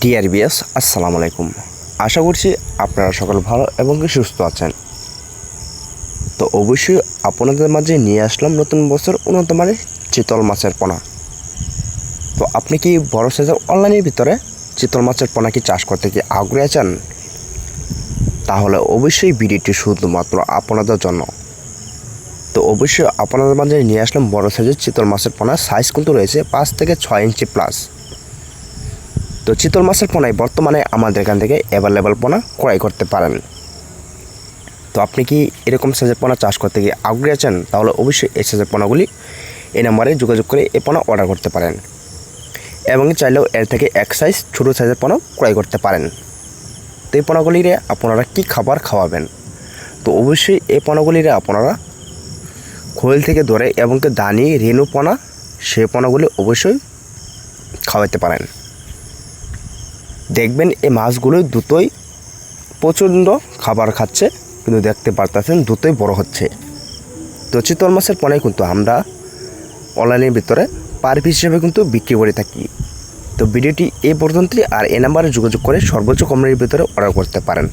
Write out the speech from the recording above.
ডিআরবিএস আসসালামু আলাইকুম। আশা করছি আপনারা সকল ভালো এবং সুস্থ আছেন। তো অবশ্যই আপনাদের মাঝে নিয়ে আসলাম নতুন বছর উন্নত মানের চিতল মাছের পোনা। তো আপনি কি বড় সাইজের অনলাইনের ভিতরে চিতল মাছের পোনা কি চাষ করতে কি আগ্রহী আছেন? তাহলে অবশ্যই ভিডিওটি শুধুমাত্র আপনাদের জন্য। তো অবশ্যই আপনাদের মাঝে নিয়ে আসলাম বড় সাইজের চিতল মাছের পোনা সাইজ কিন্তু রয়েছে পাঁচ থেকে ছয় ইঞ্চি প্লাস তো চিতল মাছের পোনায় বর্তমানে আমাদের এখান থেকে অ্যাভেলেবল পোনা ক্রয় করতে পারেন। তো আপনি কি এরকম সাইজের পোনা চাষ করতে গিয়ে আগ্রহী আছেন? তাহলে অবশ্যই এই সাইজের পোনাগুলি এই নাম্বারে যোগাযোগ করে এই পোনা অর্ডার করতে পারেন। এবং চাইলেও এর থেকে এক সাইজ ছোটো সাইজের পোনা ক্রয় করতে পারেন। তো এই পোনাগুলিরে আপনারা কী খাবার খাওয়াবেন? তো অবশ্যই এই পোনাগুলিরে আপনারা খোল থেকে ধরে এবং দানি, রেণু পোনা সেই পোনাগুলি অবশ্যই খাওয়াতে পারেন। দেখবেন এই মাছগুলো দুটোই প্রচণ্ড খাবার খাচ্ছে, কিন্তু দেখতে পারতেছেন দুটোই বড় হচ্ছে। তো চিতল মাছের পণাই কিন্তু আমরা অনলাইনের ভিতরে পার পিস হিসেবে কিন্তু বিক্রি করে থাকি। তো ভিডিওটি এই পর্যন্তই, আর এ নাম্বারে যোগাযোগ করে সর্বোচ্চ কমের ভিতরে অর্ডার করতে পারেন।